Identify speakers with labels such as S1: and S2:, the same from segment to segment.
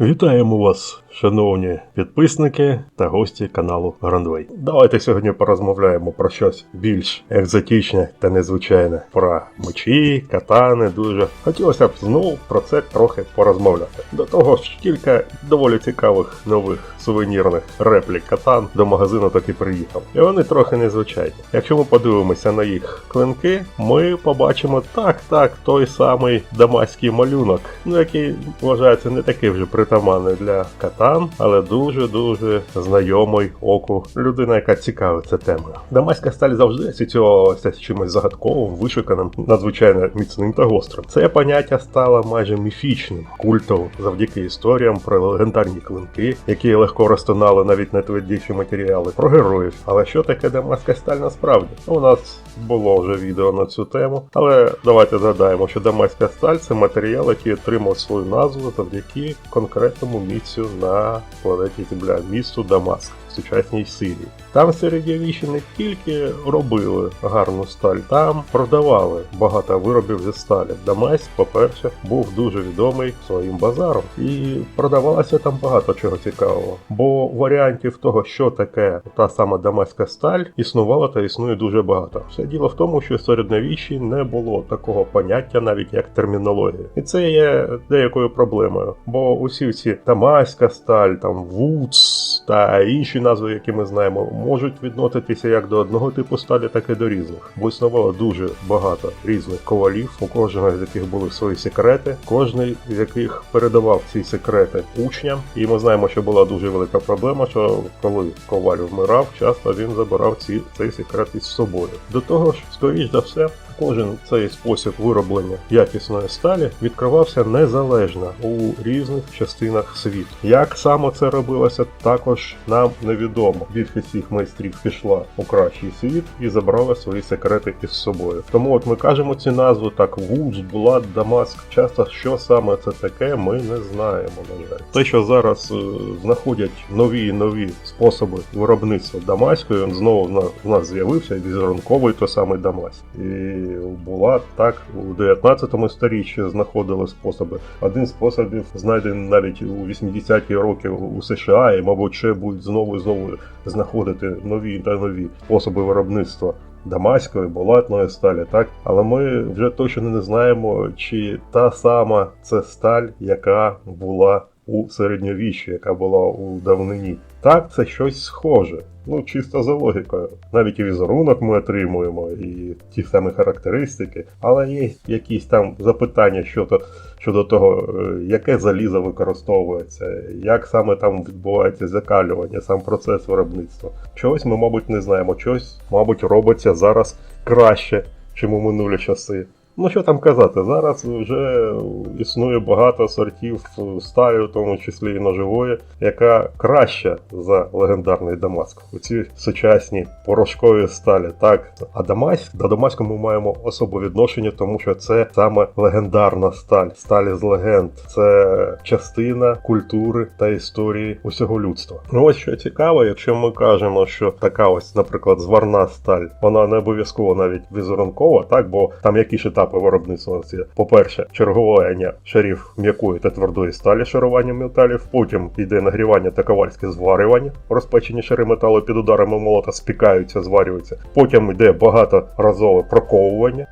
S1: Вітаємо вас, шановні підписники та гості каналу Грандвей. Давайте сьогодні порозмовляємо про щось більш екзотичне та незвичайне. Про мечі, катани, дуже. Хотілося б знову про це трохи порозмовляти. До того ж, кілька доволі цікавих нових сувенірних реплік катан до магазину таки приїхав. І вони трохи незвичайні. Якщо ми подивимося на їх клинки, ми побачимо так, так, той самий дамаський малюнок, ну який вважається не такий вже притаманний для катан, але дуже-дуже знайомий оку людина, яка цікавиться темою. Дамаська сталь завжди асоціювалася з чимось загадковим, вишуканим, надзвичайно міцним та гострим. Це поняття стало майже міфічним, культовим завдяки історіям про легендарні клинки, які легко розтинали навіть найтвердіші матеріали, про героїв. Але що таке дамаська сталь насправді? У нас було вже відео на цю тему, але давайте згадаємо, що дамаська сталь це матеріал, який отримав свою назву завдяки конкретному місцю на планеті Земля, місту Дамаск в сучасній Сирії. Там середньовічні не тільки робили гарну сталь, там продавали багато виробів зі сталі. Дамаск, по-перше, був дуже відомий своїм базаром, і продавалося там багато чого цікавого. Бо варіантів того, що таке та сама дамаська сталь, існувало та існує дуже багато. Все діло в тому, що в середньовіччі не було такого поняття, навіть як термінологія, і це є деякою проблемою. Бо усі ці дамаська сталь, там вудс та інші назви, які ми знаємо, можуть відноситися як до одного типу сталі, так і до різних. Бо існувало дуже багато різних ковалів, у кожного з яких були свої секрети, кожний з яких передавав ці секрети учням. І ми знаємо, що була дуже велика проблема, що коли коваль вмирав, часто він забирав ці, цей секрет із собою. До того ж, скоріш за все. Кожен цей спосіб вироблення якісної сталі відкривався незалежно у різних частинах світу. Як саме це робилося, також нам невідомо. Більшість цих майстрів пішла у кращий світ і забрала свої секрети із собою. Тому от ми кажемо ці назви так: Вуз, Блад, Дамаск. Часто що саме це таке, ми не знаємо. На жаль, те, що зараз е, знаходять нові і нові способи виробництва Дамаської, знову в нас, з'явився візерунковий той самий Дамаск. І була так у 19 сторіччі знаходили способи. Один з способів знайдений навіть у 80-ті роки у США, і, мабуть, ще будуть знову і знову знаходити нові та нові способи виробництва. Дамаської, болатної сталі, так але ми вже точно не знаємо, чи та сама це сталь, яка була у середньовіччі, яка була у давнині. Так, це щось схоже. Ну, чисто за логікою. Навіть і візерунок ми отримуємо, і ті самі характеристики, але є якісь там запитання щодо щодо того, е, яке залізо використовується, як саме там відбувається закалювання, сам процес виробництва. Чогось ми, мабуть, не знаємо, чогось, мабуть, робиться зараз краще, чим у минулі часи. Ну що там казати, зараз вже існує багато сортів сталі, в тому числі і ножової, яка краща за легендарний Дамаск. Оці сучасні порошкові сталі. Так, а Дамаск до Дамаску ми маємо особу відношення, тому що це саме легендарна сталь, сталі з легенд. Це частина культури та історії усього людства. Ну ось що цікаво, якщо ми кажемо, що така ось, наприклад, зварна сталь, вона не обов'язково навіть візерункова, так бо там якісь етапи етапи виробництва це, по-перше, чергування шарів м'якої та твердої сталі шаруванням металів, потім йде нагрівання та ковальське зварювання, розпечені шари металу під ударами молота спікаються, зварюються. Потім йде багаторазове проковування.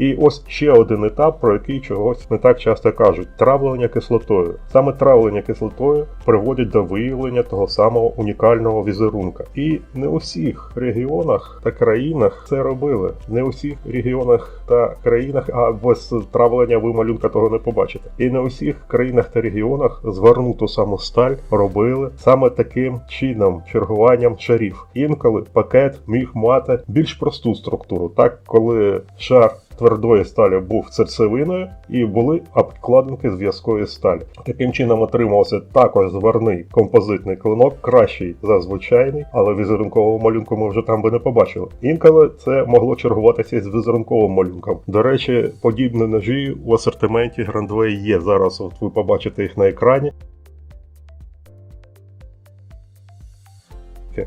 S1: І ось ще один етап, про який чогось не так часто кажуть: травлення кислотою. Саме травлення кислотою приводить до виявлення того самого унікального візерунка. І не у всіх регіонах та країнах це робили. Не у всіх регіонах та країнах, а без травлення ви малюнка того не побачите. І не у всіх країнах та регіонах звернуту саму сталь робили саме таким чином, чергуванням шарів. Інколи пакет міг мати більш просту структуру, так коли шар твердої сталі був серцевиною і були обкладинки з сталі. Таким чином отримався також зверний композитний клинок, кращий за звичайний, але візерункового малюнку ми вже там би не побачили. Інколи це могло чергуватися з візерунковим малюнком. До речі, подібні ножі у асортименті Grandway є зараз. От ви побачите їх на екрані.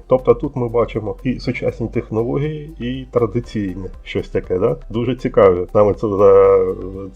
S1: Тобто тут ми бачимо і сучасні технології, і традиційне щось таке, да? Дуже цікаве. Саме це за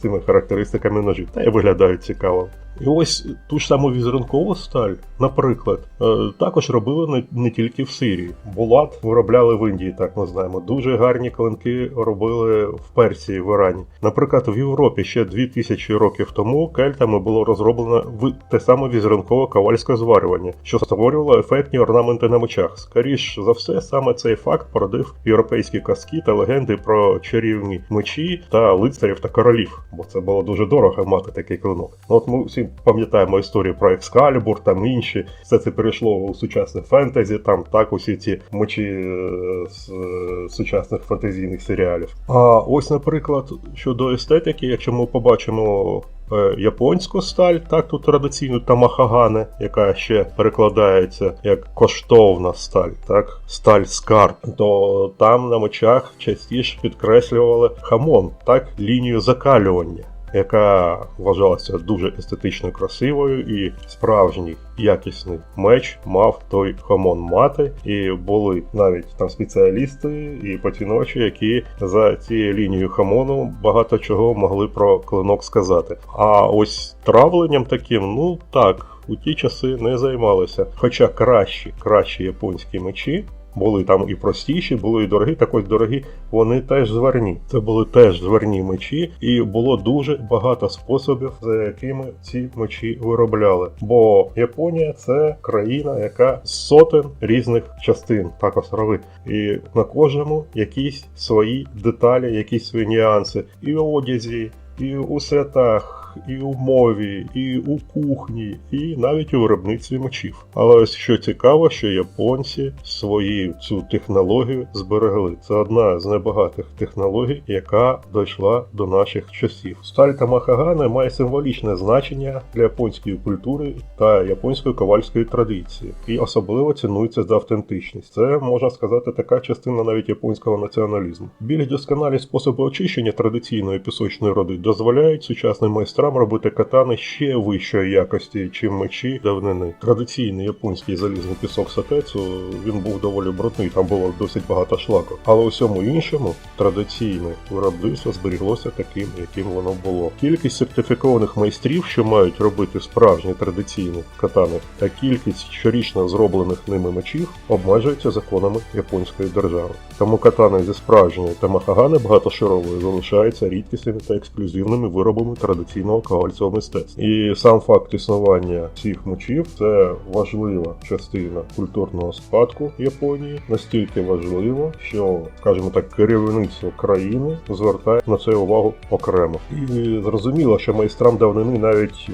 S1: цими характеристиками ножів. Та й виглядають цікаво. І ось ту ж саму візерункову сталь, наприклад, е, також робили не, тільки в Сирії. Булат виробляли в Індії, так ми знаємо. Дуже гарні клинки робили в Персії, в Ірані. Наприклад, в Європі ще 2000 років тому кельтами було розроблено в те саме візерункове ковальське зварювання, що створювало ефектні орнаменти на мечах. Скоріш за все, саме цей факт породив європейські казки та легенди про чарівні мечі та лицарів та королів, бо це було дуже дорого мати такий клинок. Ну, от ми всі пам'ятаємо історію про Екскалібур, там інші. Все це перейшло у сучасне фентезі, там так усі ці мечі е, з е, сучасних фентезійних серіалів. А ось, наприклад, щодо естетики, якщо ми побачимо. е, Японську сталь, так тут традиційну тамахагане, яка ще перекладається як коштовна сталь, так сталь скарб, то там на мечах частіше підкреслювали хамон, так лінію закалювання яка вважалася дуже естетично красивою, і справжній якісний меч мав той хамон мати. І були навіть там спеціалісти і поціновувачі, які за цією лінією хамону багато чого могли про клинок сказати. А ось травленням таким, ну так. У ті часи не займалися. Хоча кращі, кращі японські мечі були там і простіші, були і дорогі. Так ось дорогі, вони теж зверні. Це були теж зверні мечі, і було дуже багато способів, за якими ці мечі виробляли. Бо Японія це країна, яка з сотень різних частин, так острови. І на кожному якісь свої деталі, якісь свої нюанси, і у одязі, і у святах. І у мові, і у кухні, і навіть у виробництві мечів. Але ось що цікаво, що японці свою цю технологію зберегли. Це одна з небагатих технологій, яка дійшла до наших часів. Сталь Тамахагане має символічне значення для японської культури та японської ковальської традиції, і особливо цінується за автентичність. Це можна сказати така частина навіть японського націоналізму. Більш досконалі способи очищення традиційної пісочної роди дозволяють сучасним майстрам робити катани ще вищої якості, чим мечі давнини. Традиційний японський залізний пісок сатецу він був доволі брудний, там було досить багато шлаку. Але у всьому іншому традиційне виробництво зберіглося таким, яким воно було. Кількість сертифікованих майстрів, що мають робити справжні традиційні катани, та кількість щорічно зроблених ними мечів обмежується законами японської держави. Тому катани зі справжньої тамахагани багатошарової залишаються рідкісними та ексклюзивними виробами традиційного ковальського мистецтва. І сам факт існування цих мечів це важлива частина культурного спадку Японії, настільки важливо, що, скажімо так, керівництво країни звертає на це увагу окремо. І зрозуміло, що майстрам давнини навіть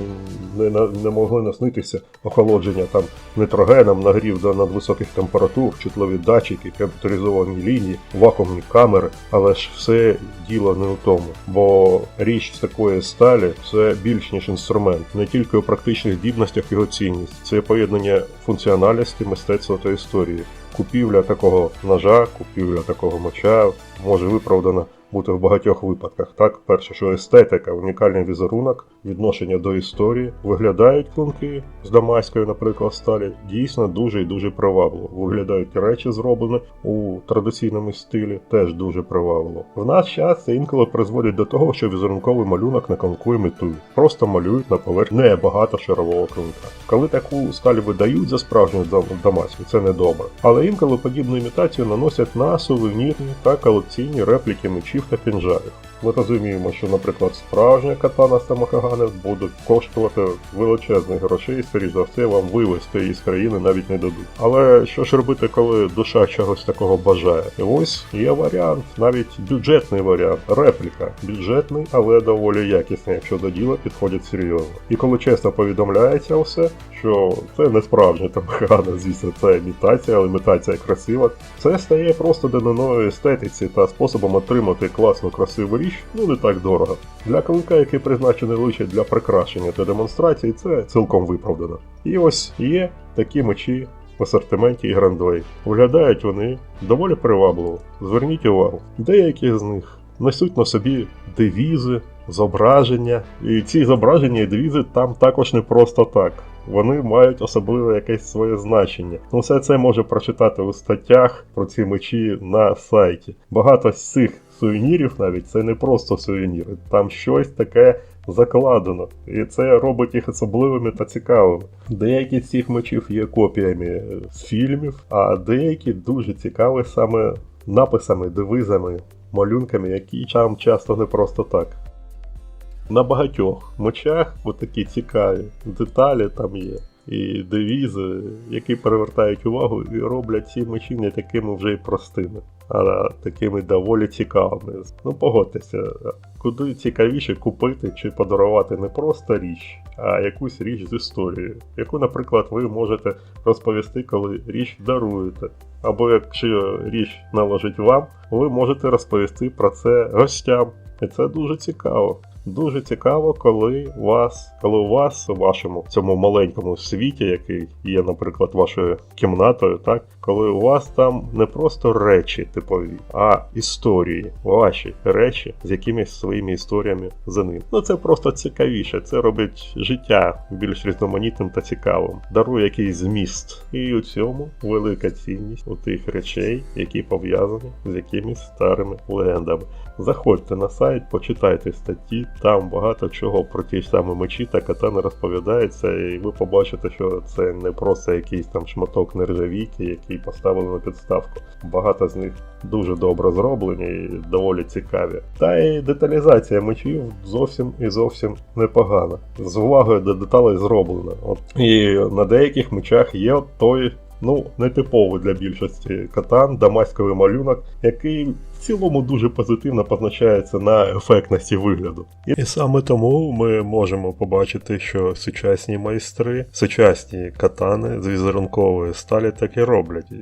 S1: не, не могли наснитися охолодження там нитрогеном, нагрів до надвисоких температур, чутливі датчики, комп'ютеризовані лінії, вакуумні камери, але ж все діло не у тому. Бо річ з такої сталі це більш ніж інструмент, не тільки у практичних здібностях його цінність, це поєднання функціональності, мистецтва та історії. Купівля такого ножа, купівля такого меча може виправдана бути в багатьох випадках. Так, перше, що естетика, унікальний візерунок, відношення до історії, виглядають клинки з дамаської, наприклад, сталі, дійсно дуже і дуже привабливо. Виглядають речі, зроблені у традиційному стилі, теж дуже привабливо. В наш час це інколи призводить до того, що візерунковий малюнок на клинку імітують. Просто малюють на поверхні небагато шарового клинка. Коли таку сталь видають за справжню дам- дамаську, це не добре. Але інколи подібну імітацію наносять на сувенірні та колекційні репліки мечів та кінжалів. Ми розуміємо, що, наприклад, справжня катана з Тамахагане будуть коштувати величезних грошей, скоріш за все, вам вивезти її з країни навіть не дадуть. Але що ж робити, коли душа чогось такого бажає? І ось є варіант, навіть бюджетний варіант, репліка. Бюджетний, але доволі якісний, якщо до діла підходять серйозно. І коли чесно повідомляється все, що це не справжня Тамахагане, звісно, це імітація, але імітація красива. Це стає просто даниною естетиці та способом отримати класну красиву річ, ну не так дорого. Для клинка, який призначений лише для прикрашення та демонстрації, це цілком виправдано. І ось є такі мечі в асортименті Грандвей. Виглядають вони доволі привабливо. Зверніть увагу, деякі з них несуть на собі девізи, зображення. І ці зображення і девізи там також не просто так. Вони мають особливе якесь своє значення. Ну, все це може прочитати у статтях про ці мечі на сайті. Багато з цих сувенірів навіть це не просто сувеніри, там щось таке закладено, і це робить їх особливими та цікавими. Деякі з цих мечів є копіями з фільмів, а деякі дуже цікаві саме написами, девизами, малюнками, які там часто не просто так. На багатьох мечах такі цікаві деталі там є. І девізи, які перевертають увагу і роблять ці мечі не такими вже й простими, а такими доволі цікавими. Ну погодьтеся, куди цікавіше купити чи подарувати не просто річ, а якусь річ з історією, яку, наприклад, ви можете розповісти, коли річ даруєте. Або якщо річ належить вам, ви можете розповісти про це гостям. І це дуже цікаво. Дуже цікаво, коли вас, коли у вас у вашому цьому маленькому світі, який є, наприклад, вашою кімнатою, так коли у вас там не просто речі типові, а історії, ваші речі з якимись своїми історіями за ним. Ну це просто цікавіше. Це робить життя більш різноманітним та цікавим, дарує якийсь зміст. І у цьому велика цінність у тих речей, які пов'язані з якимись старими легендами. Заходьте на сайт, почитайте статті, там багато чого про ті ж самі мечі та катани розповідається, і ви побачите, що це не просто якийсь там шматок нержавійки, який поставили на підставку. Багато з них дуже добре зроблені і доволі цікаві. Та й деталізація мечів зовсім і зовсім непогана. З увагою до деталей зроблена. От і на деяких мечах є той. Ну, нетиповий для більшості катан, дамаськовий малюнок, який цілому дуже позитивно позначається на ефектності вигляду. І саме тому ми можемо побачити, що сучасні майстри, сучасні катани з візерункової сталі так і роблять. І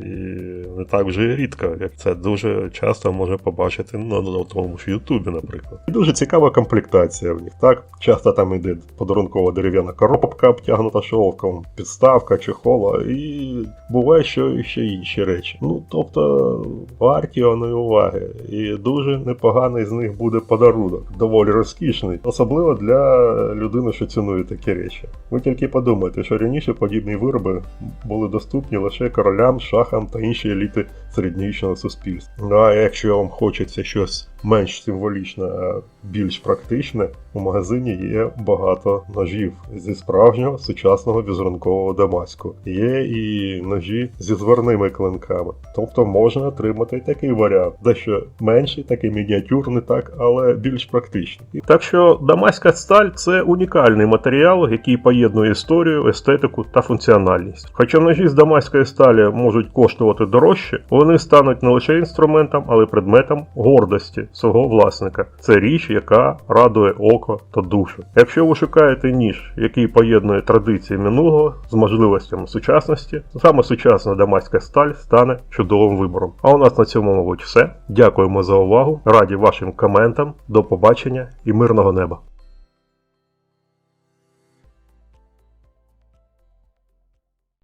S1: не так вже рідко, як це дуже часто можна побачити ну, на тому ж Ютубі, наприклад. І дуже цікава комплектація в них. Так, часто там йде подарункова дерев'яна коробка, обтягнута шовком, підставка, чехола, і буває, що ще інші речі. Ну, тобто, варті вони уваги. І дуже непоганий з них буде подарунок, доволі розкішний, особливо для людини, що цінує такі речі. Ви тільки подумайте, що раніше подібні вироби були доступні лише королям, шахам та іншій еліти середньовічного суспільства. Ну а якщо вам хочеться щось менш символічне, а більш практичне, у магазині є багато ножів зі справжнього сучасного візерункового дамаску. Є і ножі зі зверними клинками. Тобто можна отримати такий варіант, дещо менший, такий мініатюрний, так, але більш практичний. Так що дамаська сталь це унікальний матеріал, який поєднує історію, естетику та функціональність. Хоча ножі з дамаської сталі можуть коштувати дорожче, вони стануть не лише інструментом, але й предметом гордості свого власника. Це річ, яка радує око та душу. Якщо ви шукаєте ніж, який поєднує традиції минулого з можливостями сучасності, саме сучасна дамаська сталь стане чудовим вибором. А у нас на цьому, мабуть, все. Дякуємо за увагу. Раді вашим коментам. До побачення і мирного неба.